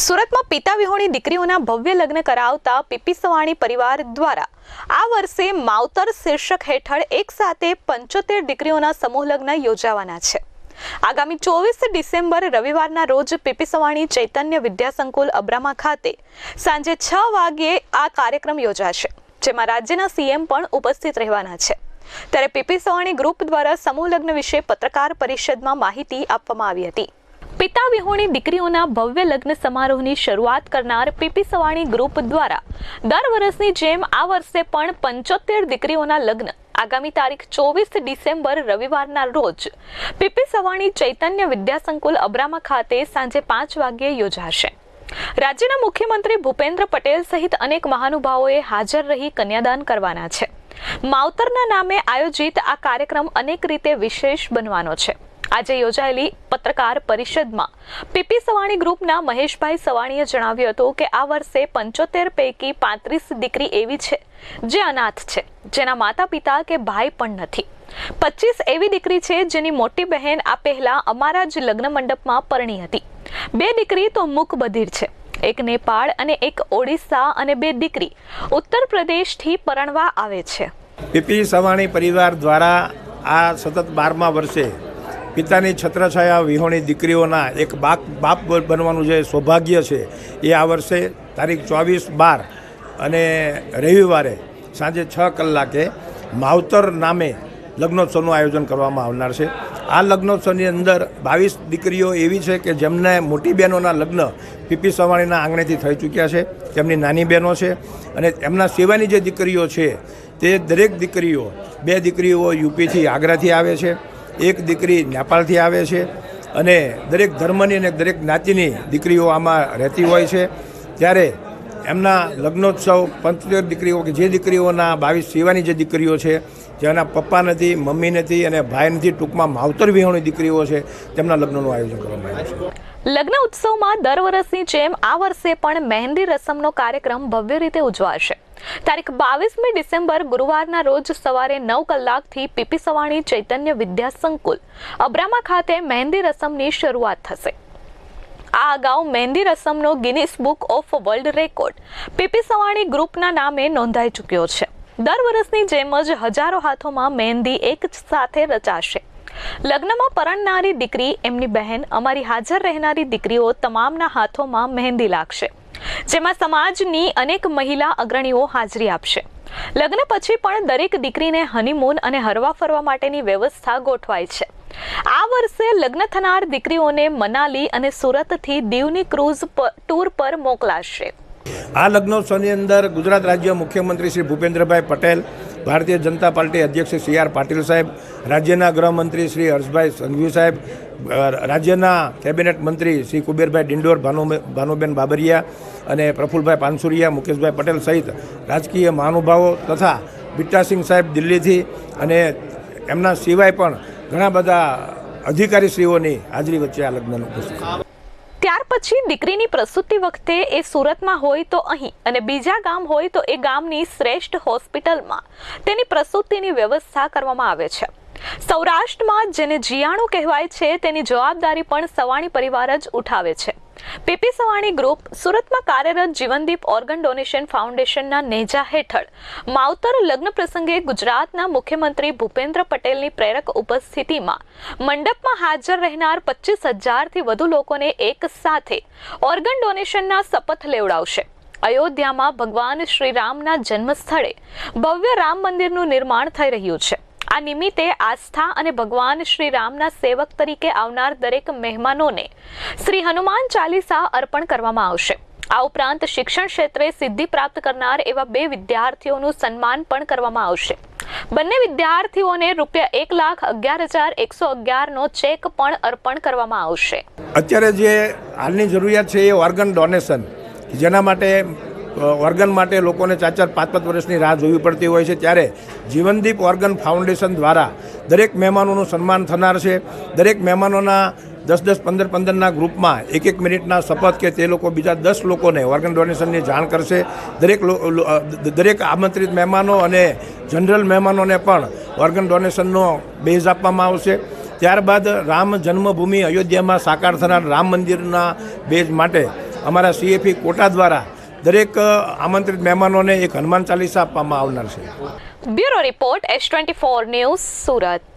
સુરતમાં પિતા વિહોણી દીકરીઓના ભવ્ય લગ્ન કરાવતા પીપી સવાણી પરિવાર દ્વારા આ વર્ષે માવતર શીર્ષક હેઠળ એક સાથે પંચોતેર દીકરીઓના સમૂહ લગ્ન યોજાવાના છે. આગામી ચોવીસ ડિસેમ્બર રવિવારના રોજ પીપી સવાણી ચૈતન્ય વિદ્યાસંકુલ અબ્રામા ખાતે સાંજે છ વાગ્યે આ કાર્યક્રમ યોજાશે, જેમાં રાજ્યના સીએમ પણ ઉપસ્થિત રહેવાના છે. ત્યારે પીપી સવાણી ગ્રુપ દ્વારા સમૂહ લગ્ન વિશે પત્રકાર પરિષદમાં માહિતી આપવામાં આવી હતી. પિતા વિહોણી દીકરીઓના ભવ્ય લગ્ન સમારોહની શરૂઆત કરનાર પીપી સવાણી ગ્રુપ દ્વારા દર વર્ષની જેમ આ વર્ષે પણ પંચોતેર દીકરીઓના લગ્ન આગામી તારીખ ચોવીસ ડિસેમ્બર રવિવારના રોજ પીપી સવાણી ચૈતન્ય વિદ્યાસંકુલ અબ્રામા ખાતે સાંજે પાંચ વાગ્યે યોજાશે. રાજ્યના મુખ્યમંત્રી ભૂપેન્દ્ર પટેલ સહિત અનેક મહાનુભાવોએ હાજર રહી કન્યાદાન કરવાના છે. માવતરના નામે આયોજિત આ કાર્યક્રમ અનેક રીતે વિશેષ બનવાનો છે. આજે યોજાયેલી પત્રકાર પરિષદમાં પીપી સવાણી ગ્રુપના મહેશભાઈ સવાણીએ જણાવ્યું હતું કે આ વર્ષે પંચોતેર પૈકી પાંત્રીસ દીકરી એવી છે જે અનાથ છે, જેના માતા પિતા કે ભાઈ પણ નથી. પચીસ એવી દીકરી છે જેની મોટી બહેન આ પહેલા અમારા જ લગ્ન મંડપમાં પરણી હતી. બે દીકરી તો મૂક બધીર છે. એક નેપાળ અને એક ઓડિશા અને બે દીકરી ઉત્તર પ્રદેશથી પરણવા આવે છે. પીપી સવાણી પરિવાર દ્વારા આ સતત બારમા વર્ષે પિતાની છત્રછાયા, વિહોણી દીકરીઓના એક બાપ બાપ બનવાનું જે સૌભાગ્ય છે, એ આ વર્ષે તારીખ ચોવીસ બાર અને રવિવારે સાંજે છ કલાકે માવતર નામે લગ્નોત્સવનું આયોજન કરવામાં આવનાર છે. આ લગ્નોત્સવની અંદર બાવીસ દીકરીઓ એવી છે કે જેમને મોટી બહેનોના લગ્ન પીપી સવાણીના આંગણેથી થઈ ચૂક્યા છે, તેમની નાની બહેનો છે અને એમના સિવાયની જે દીકરીઓ છે, તે દરેક દીકરીઓ, બે દીકરીઓ યુપીથી આગ્રાથી આવે છે. એક દીકરી નેપાળથી આવે છે અને દરેક ધર્મની અને દરેક જ્ઞાતિની દીકરીઓ આમાં રહેતી હોય છે. ત્યારે એમના લગ્નોત્સવ પંચોતેર દીકરીઓ કે જે દીકરીઓના બાવીસ સિવાની જે દીકરીઓ છે, જેના પપ્પા નથી, મમ્મી નથી અને ભાઈ નથી, ટૂંકમાં માવતર વિહોણી દીકરીઓ છે, તેમના લગ્નનું આયોજન કરવામાં આવ્યું છે. લગ્ન ઉત્સવમાં દર વર્ષની જેમ આ વર્ષે પણ મહેંદી રસમનો કાર્યક્રમ ભવ્ય રીતે ઉજવાશે. તારીખ બાવીસમી ડિસેમ્બર ગુરુવારના રોજ સવારે નવ કલાકથી પીપી સવાણી, ચૈતન્ય વિદ્યા સંકુલ, અબ્રામા ખાતે મહેંદી રસમની શરૂઆત થશે. આ અગાઉ મહેંદી રસમનો Guinness book of world record P P Savani ગ્રુપના નામે નોંધાઈ ચૂક્યો છે. દર વર્ષની જેમ જ હજારો હાથોમાં મહેંદી એક સાથે રચાશે. લગ્નમાં પરણનારી દીકરી, એમની બહેન, અમારી હાજર રહેનારી દીકરીઓ તમામના હાથોમાં મહેંદી લાગશે. જેમાં સમાજની અનેક મહિલા અગ્રણીઓ હાજરી આપશે. લગ્ન પછી પણ દરેક દીકરીને હનીમૂન અને હરવા ફરવા માટેની વ્યવસ્થા ગોઠવાય છે. આ વર્ષે લગ્ન થનાર દીકરીઓને મનાલી અને સુરતથી દીવની ક્રૂઝ ટૂર પર મોકલાશે. આ લગ્નોત્સવની અંદર ગુજરાત રાજ્ય મુખ્યમંત્રી શ્રી ભૂપેન્દ્રભાઈ પટેલ ભારતીય જનતા પાર્ટી અધ્યક્ષ સી આર પાટીલ સાહેબ, રાજ્યના ગૃહમંત્રી શ્રી હર્ષભાઈ સંઘવી સાહેબ રાજ્યના કેબિનેટ મંત્રી શ્રી કુબેરભાઈ ડિંડોર, ભાનુ, ભાનુબેન બાબરિયા અને પ્રફુલભાઈ પાનસુરિયા, મુકેશભાઈ પટેલ સહિત રાજકીય મહાનુભાવો તથા બિટ્ટાસિંહ સાહેબ દિલ્હીથી અને એમના સિવાય પણ ઘણા બધા અધિકારીશ્રીઓની હાજરી વચ્ચે આ લગ્નનું ત્યાર પછી દીકરીની પ્રસૂતિ વખતે એ સુરતમાં હોય તો અહીં અને બીજા ગામ હોય તો એ ગામની શ્રેષ્ઠ હોસ્પિટલમાં તેની પ્રસૂતિની વ્યવસ્થા કરવામાં આવે છે. સૌરાષ્ટ્રમાં જેને જીયાણું કહેવાય છે તેની જવાબદારી પણ સવાણી પરિવાર જ ઉઠાવે છે. પીપી સવાણી ગ્રુપ સુરતમાં કાર્યરત જીવનદીપ ઓર્ગન ડોનેશન ફાઉન્ડેશનના નેજા હેઠળ માવતર લગ્ન પ્રસંગે ગુજરાતના મુખ્યમંત્રી ભૂપેન્દ્ર પટેલની પ્રેરક ઉપસ્થિતિમાં મંડપમાં હાજર રહેનાર પચીસ હજારથી વધુ લોકોને એક સાથે ઓર્ગન ડોનેશનના શપથ લેવડાવશે. અયોધ્યામાં ભગવાન શ્રીરામના જન્મસ્થળે ભવ્ય રામ મંદિરનું નિર્માણ થઈ રહ્યું છે. આ નિમિત્તે આસ્થા અને ભગવાન શ્રી રામના સેવક તરીકે આવનાર દરેક મહેમાનોને શ્રી હનુમાન ચાલીસા અર્પણ કરવામાં આવશે. આ ઉપરાંત શિક્ષણ ક્ષેત્રે સિદ્ધિ પ્રાપ્ત કરનાર એવા બે વિદ્યાર્થીઓનું સન્માન પણ કરવામાં આવશે. બંને વિદ્યાર્થીઓને રૂપિયા એક લાખ અગિયાર હજાર એકસો અગિયારનો ચેક પણ અર્પણ કરવામાં આવશે. અત્યારે જે હાલની જરૂરિયાત છે એ ઓર્ગન ડોનેશન જેના માટે ઓર્ગન માટે લોકોને ચાર ચાર પાંચ પાંચ વર્ષની રાહ જોવી પડતી હોય છે. ત્યારે જીવનદીપ ઓર્ગન ફાઉન્ડેશન દ્વારા દરેક મહેમાનોનું સન્માન થનાર છે. દરેક મહેમાનોના દસ દસ પંદર પંદરના ગ્રુપમાં એક એક મિનિટના શપથ કે તે લોકો બીજા દસ લોકોને ઓર્ગન ડોનેશનની જાણ કરશે. દરેક દરેક આમંત્રિત મહેમાનો અને જનરલ મહેમાનોને પણ ઓર્ગન ડોનેશનનો બેઝ આપવામાં આવશે. ત્યારબાદ રામ જન્મભૂમિ અયોધ્યામાં સાકાર થનાર રામ મંદિરના બેઝ માટે અમારા સીએફી કોટા દ્વારા દરેક આમંત્રિત મહેમાનોને એક હનુમાન ચાલીસા આપવામાં આવનાર છે. Bureau report, S twenty four news Surat.